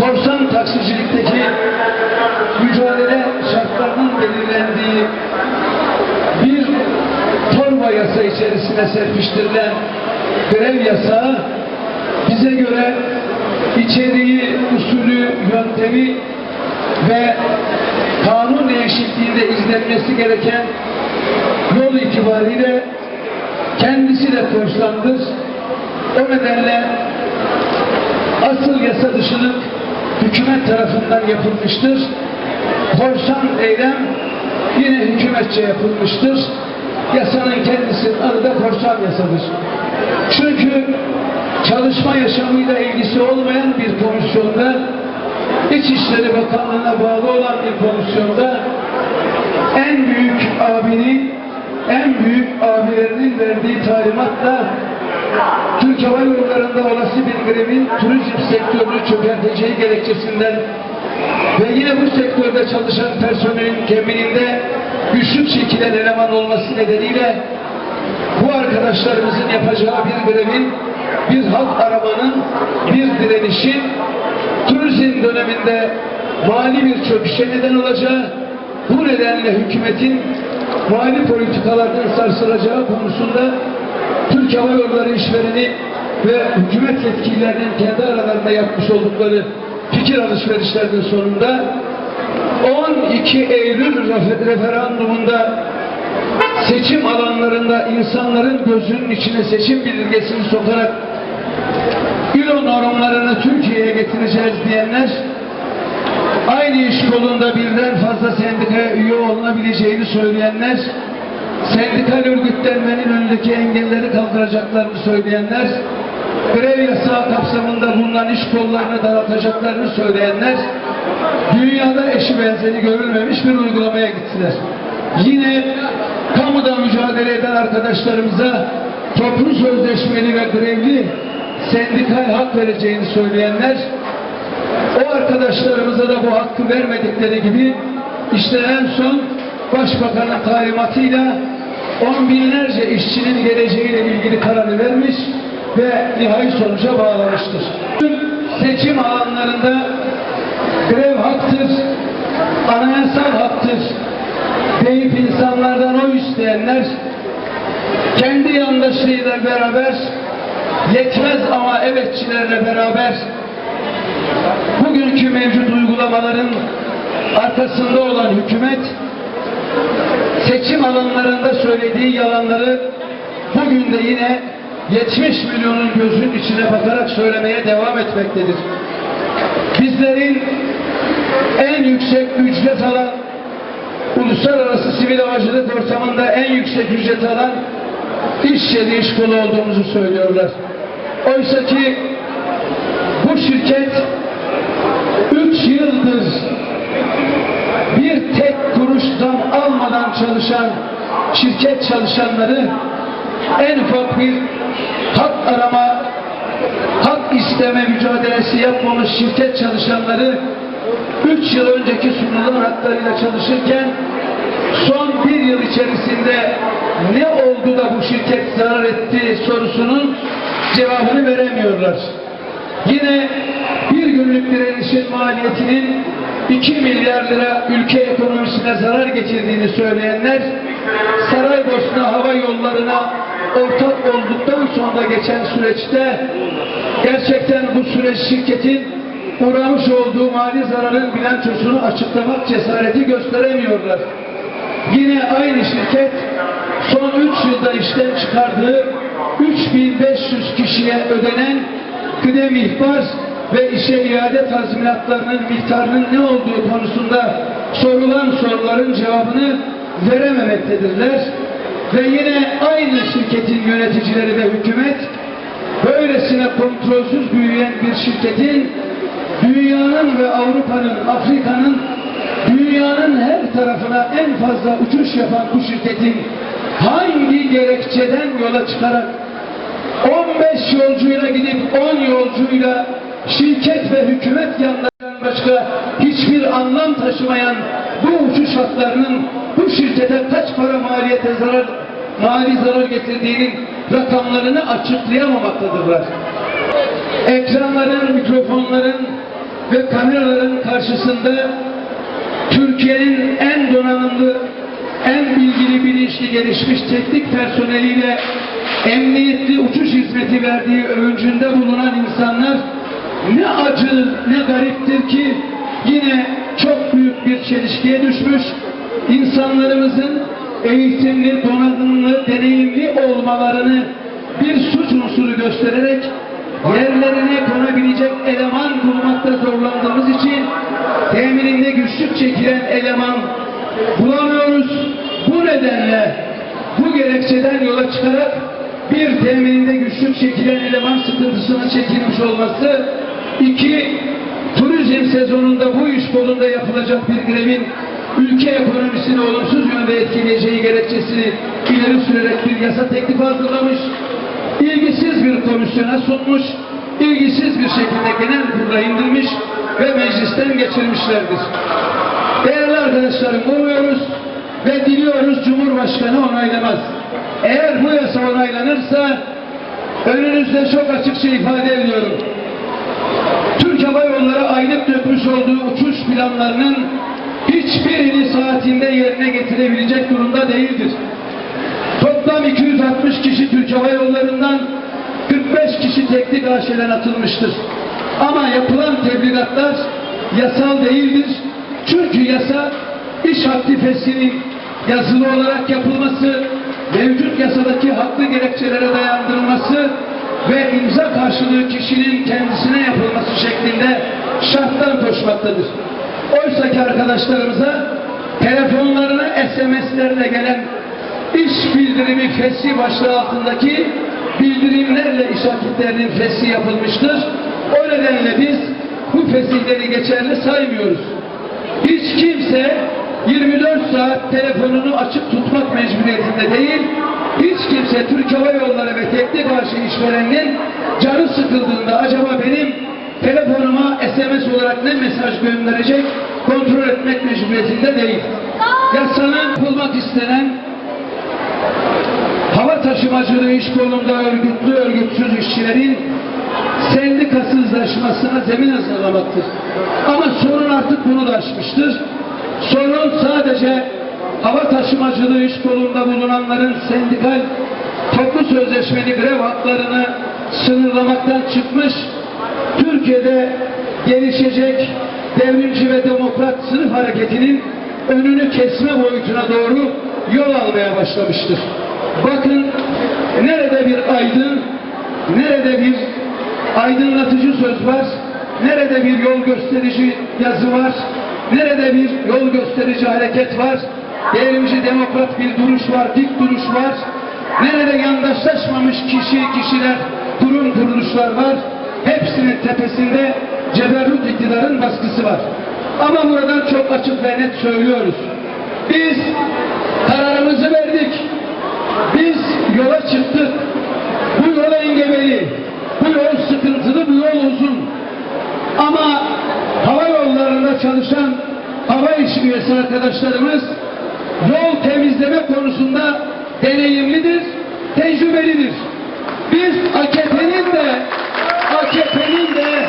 korsan taksicilikteki mücadele şartlarının belirlendiği bir torba yasa içerisine serpiştirilen grev yasağı bize göre içeriği, usulü, yöntemi ve kanun değişikliğinde izlenmesi gereken yol itibariyle kendisi de korsandır. O nedenle asıl yasa dışılık hükümet tarafından yapılmıştır. Korsan eylem yine hükümetçe yapılmıştır. Yasanın kendisinin adı da korsan yasadır. Çünkü çalışma yaşamıyla ilgisi olmayan bir komisyonda İçişleri Bakanlığı'na bağlı olan bir komisyonda en büyük abinin en büyük abilerinin verdiği talimatla Türk Hava Yolları'nda olası bir grevin turizm sektörünü çökerteceği gerekçesinden ve yine bu sektörde çalışan personelin temininde güçlük çekilen eleman olması nedeniyle bu arkadaşlarımızın yapacağı bir grevin, bir halk aramanın, bir direnişin turizm döneminde mali bir çöküşe neden olacağı, bu nedenle hükümetin mali politikalarının sarsılacağı konusunda Türk Hava işvereni ve hükümet yetkililerinin kendi aralarında yapmış oldukları fikir alışverişlerinin sonunda 12 Eylül refer- referandumunda seçim alanlarında insanların gözünün içine seçim bildirgesini sokarak İLO normlarını Türkiye'ye getireceğiz diyenler aynı iş kolunda birden fazla sendikaya üye olunabileceğini söyleyenler sendikal örgütlenmenin önündeki engelleri kaldıracaklarını söyleyenler grev yasağı kapsamında bulunan iş kollarını daraltacaklarını söyleyenler dünyada eşi benzeri görülmemiş bir uygulamaya gittiler. Yine kamuda mücadele eden arkadaşlarımıza toplu sözleşmeli ve grevli sendikal hak vereceğini söyleyenler o arkadaşlarımıza da bu hakkı vermedikleri gibi işte en son Başbakanın talimatıyla on binlerce işçinin geleceğiyle ilgili kararı vermiş ve nihai sonuca bağlamıştır. Seçim alanlarında grev haktır, anayasal haktır deyip insanlardan oy isteyenler kendi yandaşlarıyla beraber yetmez ama evetçilerle beraber bugünkü mevcut uygulamaların arkasında olan hükümet seçim alanlarında söylediği yalanları bugün de yine 70 milyonun gözünün içine bakarak söylemeye devam etmektedir. Bizlerin en yüksek ücret alan uluslararası sivil havacılık ortamında en yüksek ücret alan iş yeri iş kolu olduğumuzu söylüyorlar. Oysa ki bu şirket 3 yıldır bir tek kuruş almadan çalışan şirket çalışanları en ufak bir hak arama, hak isteme mücadelesi yapmamış şirket çalışanları 3 yıl önceki sunulan haklarıyla çalışırken son bir yıl içerisinde ne oldu da bu şirket zarar etti sorusunun cevabını veremiyorlar. Yine bir günlük direnişin maliyetinin 2 milyar lira ülke ekonomisine zarar getirdiğini söyleyenler Saraybosna Hava Yolları'na ortak olduktan sonra geçen süreçte gerçekten bu süreç şirketin uğramış olduğu mali zararın bilançosunu açıklamak cesareti gösteremiyorlar. Yine aynı şirket son 3 yılda işten çıkardığı 3500 kişiye ödenen kıdem ihbar ve işe iade tazminatlarının miktarının ne olduğu konusunda sorulan soruların cevabını verememektedirler. Ve yine aynı şirketin yöneticileri ve hükümet böylesine kontrolsüz büyüyen bir şirketin dünyanın ve Avrupa'nın, Afrika'nın dünyanın her tarafına en fazla uçuş yapan bu şirketin hangi gerekçeden yola çıkarak 15 yolcuyla gidip 10 yolcuyla şirket ve hükümet yanlarından başka hiçbir anlam taşımayan bu uçuş hatlarının bu şirkete kaç para maliyete zarar mali zarar getirdiğinin rakamlarını açıklayamamaktadırlar. Ekranların, mikrofonların ve kameraların karşısında Türkiye'nin en donanımlı, en bilgili, bilinçli, gelişmiş teknik personeliyle emniyetli uçuş hizmeti verdiği övüncünde bulunan insanlar ne acı ne gariptir ki yine çok büyük bir çelişkiye düşmüş insanlarımızın eğitimli, donanımlı, deneyimli olmalarını bir suç unsuru göstererek yerlerine konabilecek eleman bulmakta zorlandığımız için temininde güçlük çekilen eleman bulamıyoruz. Bu nedenle bu gerekçeden yola çıkarak bir temininde güçlük çekilen eleman sıkıntısına çekilmiş olması, iki turizm sezonunda bu iş kolunda yapılacak bir grevin ülke ekonomisini olumsuz yönde etkileyeceği gerekçesini ileri sürerek bir yasa teklifi hazırlamış, ilgisiz bir komisyona sunmuş, ilgisiz bir şekilde genel kurula indirmiş ve meclisten geçirmişlerdir. Değerli arkadaşlarım umuyoruz ve diliyoruz Cumhurbaşkanı onaylamaz. Eğer bu yasa onaylanırsa önünüzde çok açıkça ifade ediyorum. Türk Hava Yolları aylık dökmüş olduğu uçuş planlarının hiçbirini saatinde yerine getirebilecek durumda değildir. Toplam 260 kişi Türk Hava Yolları'ndan 45 kişi teknik aşelen atılmıştır. Ama yapılan tebligatlar yasal değildir. Çünkü yasa iş aktifesinin yazılı olarak yapılması, mevcut yasadaki haklı gerekçelere dayandırılması ve imza karşılığı kişinin kendisine yapılması şeklinde şartlar koşmaktadır. Oysa ki arkadaşlarımıza telefonlarına SMS'lerle gelen iş bildirimi fesli başlığı altındaki bildirimlerle iş akitlerinin fesli yapılmıştır. O nedenle biz bu fesihleri geçerli saymıyoruz. Hiç kimse 24 saat telefonunu açık tutmak mecburiyetinde değil, hiç kimse Türk Hava Yolları ve teknik karşı işverenin canı sıkıldığında acaba benim telefonuma SMS olarak ne mesaj gönderecek kontrol etmek mecburiyetinde değil. Yasanın yapılmak istenen hava taşımacılığı iş kolunda örgütlü örgütsüz işçilerin sendikasızlaşmasına zemin hazırlamaktır. Ama sorun artık bunu da aşmıştır. Sorun sadece hava taşımacılığı iş kolunda bulunanların sendikal toplu sözleşmeli grev haklarını sınırlamaktan çıkmış, Türkiye'de gelişecek devrimci ve demokrat sınıf hareketinin önünü kesme boyutuna doğru yol almaya başlamıştır. Bakın nerede bir aydın, nerede bir aydınlatıcı söz var, nerede bir yol gösterici yazı var, nerede bir yol gösterici hareket var, devrimci demokrat bir duruş var, dik duruş var, nerede yandaşlaşmamış kişi, kişiler, kurum kuruluşlar var, hepsinin tepesinde ceberrut iktidarın baskısı var. Ama buradan çok açık ve net söylüyoruz. Biz kararımızı verdik. Biz yola çıktık. Bu yol engebeli. Bu yol sıkıntılı, bu yol uzun. Ama hava yollarında çalışan hava iş üyesi arkadaşlarımız temizleme konusunda deneyimlidir, tecrübelidir. Biz AKP'nin de AKP'nin de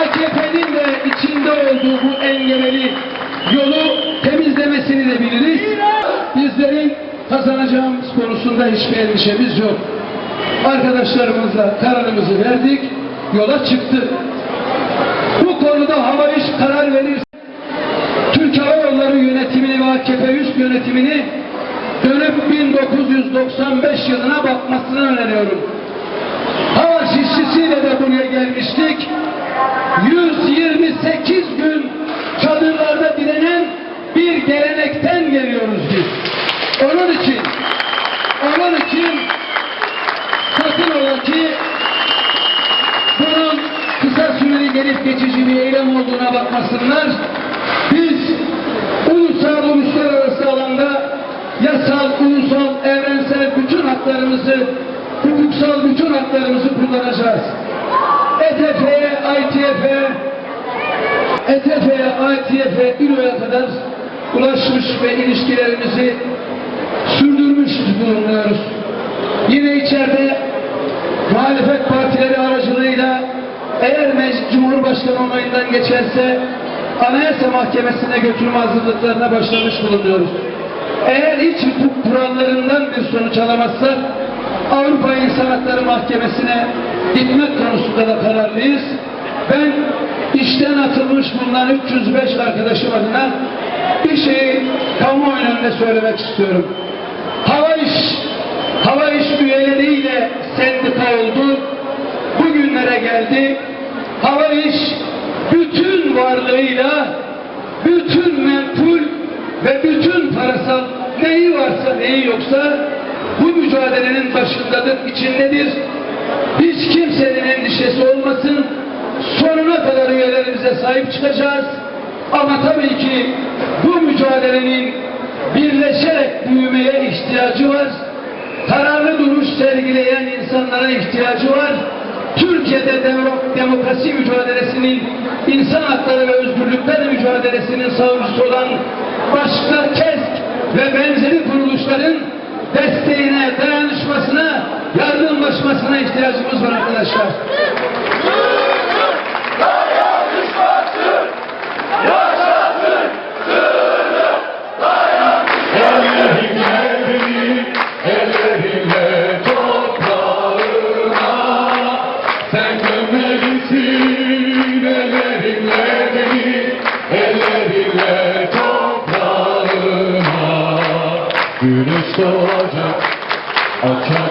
AKP'nin de içinde olduğu bu engebeli yolu temizlemesini de biliriz. Bizlerin kazanacağımız konusunda hiçbir endişemiz yok. Arkadaşlarımızla kararımızı verdik, yola çıktık. Bu konuda hava iş karar verir. Türk Hava Yolları yönetimini ve AKP üst yönetimini dönüp 1995 yılına bakmasını öneriyorum. Hava şişçisiyle de buraya gelmiştik. 128 gün çadırlarda direnen bir gelenekten geliyoruz biz. Onun için, onun için sakın ola ki bunun kısa süreli gelip geçici bir eylem olduğuna bakmasınlar. Ulusal, uluslararası alanda yasal, ulusal, evrensel bütün haklarımızı, hukuksal bütün haklarımızı kullanacağız. ETF'ye, ITF'ye, ETF'ye, ITF'ye, İLO'ya kadar ulaşmış ve ilişkilerimizi sürdürmüş bulunuyoruz. Yine içeride muhalefet partileri aracılığıyla eğer Cumhurbaşkanı onayından geçerse Anayasa Mahkemesi'ne götürme hazırlıklarına başlamış bulunuyoruz. Eğer hiç hukuk kurallarından bir sonuç alamazsak Avrupa İnsan Hakları Mahkemesi'ne gitmek konusunda da kararlıyız. Ben işten atılmış bulunan 305 arkadaşım adına bir şeyi kamuoyu önünde söylemek istiyorum. Hava iş, hava iş üyeleriyle sendika oldu. Bugünlere geldi. Hava iş varlığıyla, bütün menkul ve bütün parasal neyi varsa neyi yoksa bu mücadelenin başındadır, içindedir. Hiç kimsenin endişesi olmasın. Sonuna kadar üyelerimize sahip çıkacağız. Ama tabii ki bu mücadelenin birleşerek büyümeye ihtiyacı var. Kararlı duruş sergileyen insanlara ihtiyacı var. Türkiye'de demo- demokrasi mücadelesinin, insan hakları ve özgürlükler mücadelesinin savunucusu olan başka KESK ve benzeri kuruluşların desteğine, dayanışmasına, yardımlaşmasına ihtiyacımız var arkadaşlar.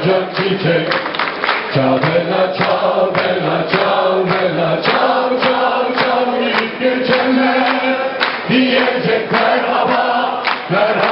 Açacak çiçek Çabela çabela çabela çav çav çav Gidip geçenler. Diyecek merhaba Merhaba